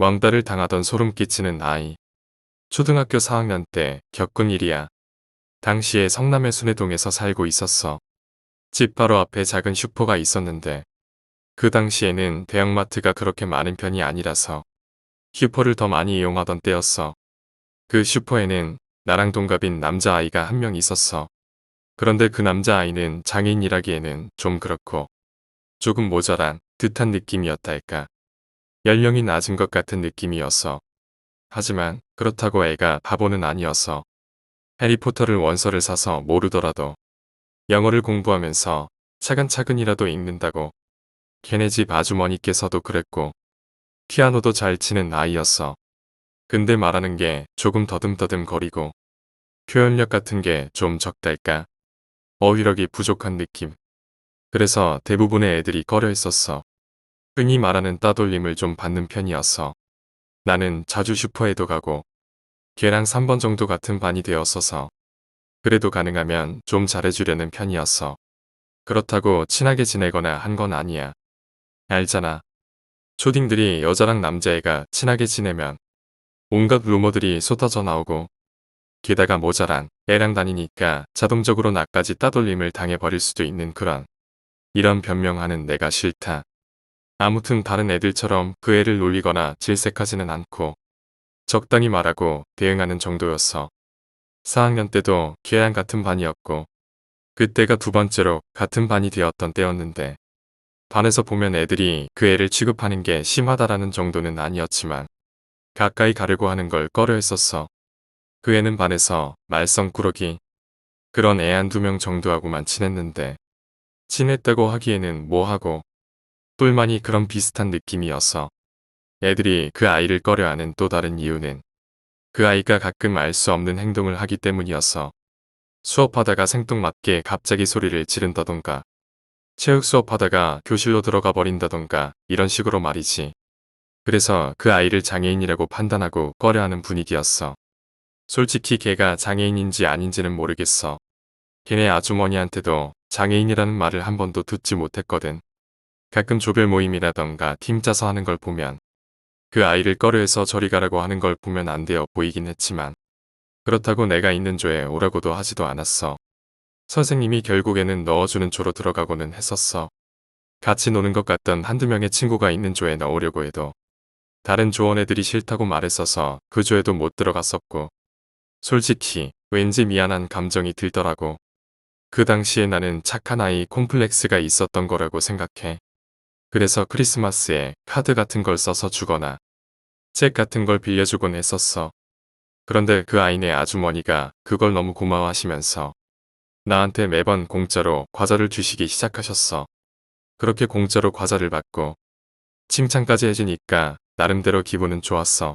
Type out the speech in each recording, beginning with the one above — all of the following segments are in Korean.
왕따를 당하던 소름 끼치는 아이. 초등학교 4학년 때 겪은 일이야. 당시에 성남의 순회동에서 살고 있었어. 집 바로 앞에 작은 슈퍼가 있었는데 그 당시에는 대형마트가 그렇게 많은 편이 아니라서 슈퍼를 더 많이 이용하던 때였어. 그 슈퍼에는 나랑 동갑인 남자아이가 한 명 있었어. 그런데 그 남자아이는 장애인이라기에는 좀 그렇고 조금 모자란 듯한 느낌이었달까. 연령이 낮은 것 같은 느낌이었어. 하지만 그렇다고 애가 바보는 아니었어. 해리포터를 원서를 사서 모르더라도 영어를 공부하면서 차근차근이라도 읽는다고 걔네 집 아주머니께서도 그랬고 피아노도 잘 치는 아이였어. 근데 말하는 게 조금 더듬더듬 거리고 표현력 같은 게 좀 적달까. 어휘력이 부족한 느낌. 그래서 대부분의 애들이 꺼려 했었어. 흔히 말하는 따돌림을 좀 받는 편이었어. 나는 자주 슈퍼에도 가고 걔랑 3번 정도 같은 반이 되었어서 그래도 가능하면 좀 잘해주려는 편이었어. 그렇다고 친하게 지내거나 한 건 아니야. 알잖아. 초딩들이 여자랑 남자애가 친하게 지내면 온갖 루머들이 쏟아져 나오고 게다가 모자란 애랑 다니니까 자동적으로 나까지 따돌림을 당해버릴 수도 있는 그런 이런 변명하는 내가 싫다. 아무튼 다른 애들처럼 그 애를 놀리거나 질색하지는 않고 적당히 말하고 대응하는 정도였어. 4학년 때도 걔랑 같은 반이었고 그때가 두 번째로 같은 반이 되었던 때였는데 반에서 보면 애들이 그 애를 취급하는 게 심하다라는 정도는 아니었지만 가까이 가려고 하는 걸 꺼려 했었어. 그 애는 반에서 말썽꾸러기 그런 애 한 두 명 정도하고만 친했는데 친했다고 하기에는 뭐하고 똘만이 그런 비슷한 느낌이었어. 애들이 그 아이를 꺼려하는 또 다른 이유는 그 아이가 가끔 알 수 없는 행동을 하기 때문이었어. 수업하다가 생뚱맞게 갑자기 소리를 지른다던가 체육 수업하다가 교실로 들어가 버린다던가 이런 식으로 말이지. 그래서 그 아이를 장애인이라고 판단하고 꺼려하는 분위기였어. 솔직히 걔가 장애인인지 아닌지는 모르겠어. 걔네 아주머니한테도 장애인이라는 말을 한 번도 듣지 못했거든. 가끔 조별 모임이라던가 팀 짜서 하는 걸 보면 그 아이를 꺼려해서 저리 가라고 하는 걸 보면 안 되어 보이긴 했지만 그렇다고 내가 있는 조에 오라고도 하지도 않았어. 선생님이 결국에는 넣어주는 조로 들어가고는 했었어. 같이 노는 것 같던 한두 명의 친구가 있는 조에 넣으려고 해도 다른 조원 애들이 싫다고 말했어서 그 조에도 못 들어갔었고 솔직히 왠지 미안한 감정이 들더라고. 그 당시에 나는 착한 아이 콤플렉스가 있었던 거라고 생각해. 그래서 크리스마스에 카드 같은 걸 써서 주거나 책 같은 걸 빌려주곤 했었어. 그런데 그 아이네 아주머니가 그걸 너무 고마워하시면서 나한테 매번 공짜로 과자를 주시기 시작하셨어. 그렇게 공짜로 과자를 받고 칭찬까지 해주니까 나름대로 기분은 좋았어.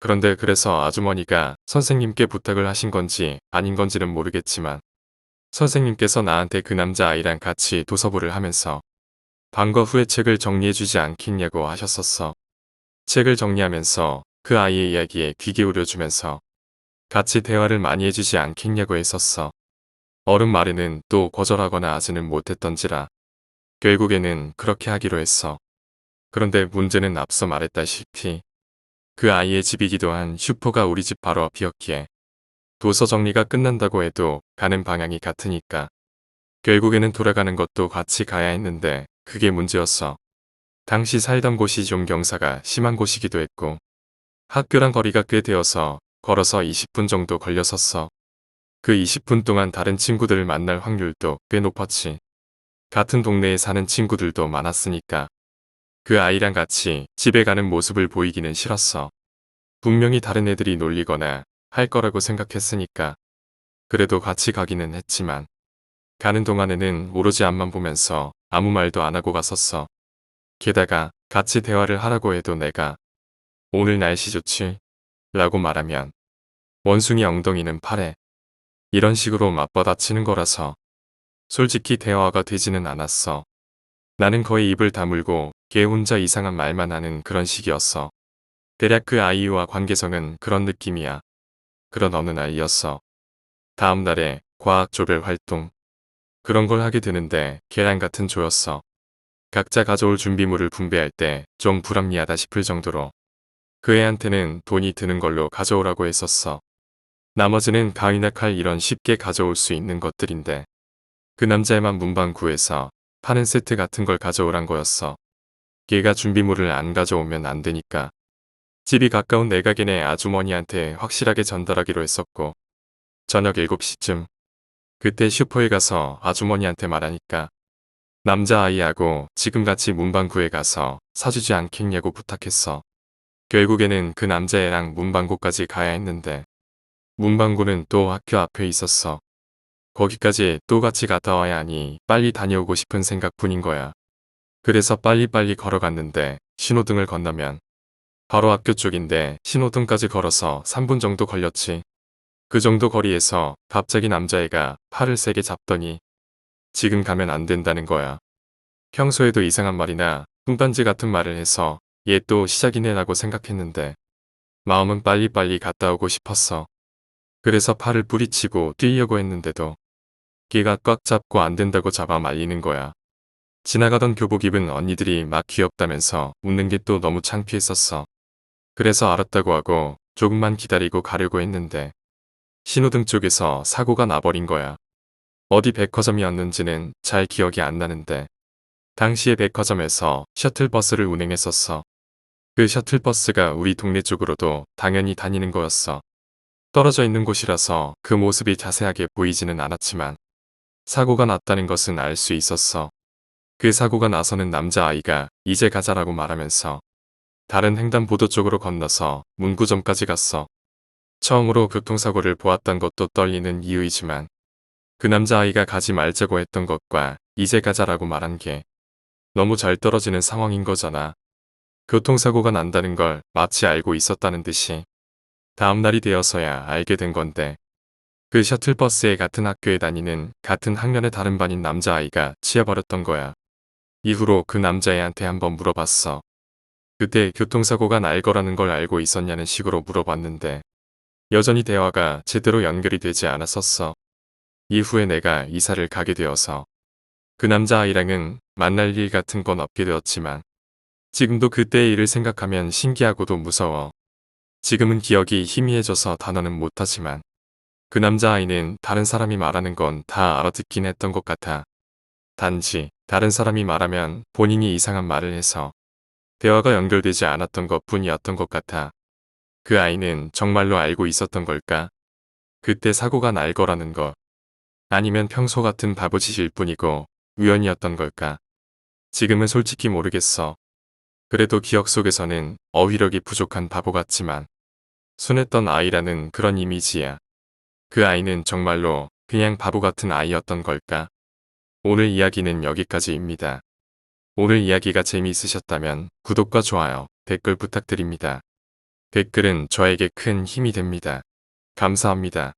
그런데 그래서 아주머니가 선생님께 부탁을 하신 건지 아닌 건지는 모르겠지만 선생님께서 나한테 그 남자 아이랑 같이 도서부를 하면서 방과 후에 책을 정리해주지 않겠냐고 하셨었어. 책을 정리하면서 그 아이의 이야기에 귀 기울여주면서 같이 대화를 많이 해주지 않겠냐고 했었어. 어른 말에는 또 거절하거나 하지는 못했던지라 결국에는 그렇게 하기로 했어. 그런데 문제는 앞서 말했다시피 그 아이의 집이기도 한 슈퍼가 우리 집 바로 앞이었기에 도서 정리가 끝난다고 해도 가는 방향이 같으니까 결국에는 돌아가는 것도 같이 가야 했는데 그게 문제였어. 당시 살던 곳이 좀 경사가 심한 곳이기도 했고 학교랑 거리가 꽤 되어서 걸어서 20분 정도 걸렸었어. 그 20분 동안 다른 친구들을 만날 확률도 꽤 높았지. 같은 동네에 사는 친구들도 많았으니까. 그 아이랑 같이 집에 가는 모습을 보이기는 싫었어. 분명히 다른 애들이 놀리거나 할 거라고 생각했으니까. 그래도 같이 가기는 했지만 가는 동안에는 오로지 앞만 보면서 아무 말도 안 하고 갔었어. 게다가 같이 대화를 하라고 해도 내가 오늘 날씨 좋지? 라고 말하면 원숭이 엉덩이는 파래. 이런 식으로 맞받아치는 거라서 솔직히 대화가 되지는 않았어. 나는 거의 입을 다물고 걔 혼자 이상한 말만 하는 그런 식이었어. 대략 그 아이와 관계성은 그런 느낌이야. 그런 어느 날이었어. 다음 날에 과학 조별 활동. 그런 걸 하게 되는데 계란 같은 조였어. 각자 가져올 준비물을 분배할 때 좀 불합리하다 싶을 정도로 그 애한테는 돈이 드는 걸로 가져오라고 했었어. 나머지는 가위나 칼 이런 쉽게 가져올 수 있는 것들인데 그 남자애만 문방구에서 파는 세트 같은 걸 가져오란 거였어. 걔가 준비물을 안 가져오면 안 되니까. 집이 가까운 내가게네 아주머니한테 확실하게 전달하기로 했었고 저녁 7시쯤 그때 슈퍼에 가서 아주머니한테 말하니까 남자아이하고 지금같이 문방구에 가서 사주지 않겠냐고 부탁했어. 결국에는 그 남자애랑 문방구까지 가야 했는데 문방구는 또 학교 앞에 있었어. 거기까지 또 같이 갔다 와야 하니 빨리 다녀오고 싶은 생각뿐인 거야. 그래서 빨리빨리 걸어갔는데 신호등을 건너면 바로 학교 쪽인데 신호등까지 걸어서 3분 정도 걸렸지. 그 정도 거리에서 갑자기 남자애가 팔을 세게 잡더니 지금 가면 안 된다는 거야. 평소에도 이상한 말이나 뚱딴지 같은 말을 해서 얘 또 시작이네 라고 생각했는데 마음은 빨리빨리 갔다 오고 싶었어. 그래서 팔을 뿌리치고 뛰려고 했는데도 걔가 꽉 잡고 안 된다고 잡아 말리는 거야. 지나가던 교복 입은 언니들이 막 귀엽다면서 웃는 게 또 너무 창피했었어. 그래서 알았다고 하고 조금만 기다리고 가려고 했는데 신호등 쪽에서 사고가 나버린 거야. 어디 백화점이었는지는 잘 기억이 안 나는데 당시에 백화점에서 셔틀버스를 운행했었어. 그 셔틀버스가 우리 동네 쪽으로도 당연히 다니는 거였어. 떨어져 있는 곳이라서 그 모습이 자세하게 보이지는 않았지만 사고가 났다는 것은 알 수 있었어. 그 사고가 나서는 남자아이가 이제 가자라고 말하면서 다른 횡단보도 쪽으로 건너서 문구점까지 갔어. 처음으로 교통사고를 보았던 것도 떨리는 이유이지만 그 남자아이가 가지 말자고 했던 것과 이제 가자라고 말한 게 너무 잘 떨어지는 상황인 거잖아. 교통사고가 난다는 걸 마치 알고 있었다는 듯이 다음 날이 되어서야 알게 된 건데 그 셔틀버스에 같은 학교에 다니는 같은 학년의 다른 반인 남자아이가 치여버렸던 거야. 이후로 그 남자애한테 한번 물어봤어. 그때 교통사고가 날 거라는 걸 알고 있었냐는 식으로 물어봤는데 여전히 대화가 제대로 연결이 되지 않았었어. 이후에 내가 이사를 가게 되어서 그 남자아이랑은 만날 일 같은 건 없게 되었지만 지금도 그때의 일을 생각하면 신기하고도 무서워. 지금은 기억이 희미해져서 단어는 못하지만 그 남자아이는 다른 사람이 말하는 건 다 알아듣긴 했던 것 같아. 단지 다른 사람이 말하면 본인이 이상한 말을 해서 대화가 연결되지 않았던 것 뿐이었던 것 같아. 그 아이는 정말로 알고 있었던 걸까? 그때 사고가 날 거라는 것. 아니면 평소 같은 바보짓일 뿐이고 우연이었던 걸까? 지금은 솔직히 모르겠어. 그래도 기억 속에서는 어휘력이 부족한 바보 같지만 순했던 아이라는 그런 이미지야. 그 아이는 정말로 그냥 바보 같은 아이였던 걸까? 오늘 이야기는 여기까지입니다. 오늘 이야기가 재미있으셨다면 구독과 좋아요, 댓글 부탁드립니다. 댓글은 저에게 큰 힘이 됩니다. 감사합니다.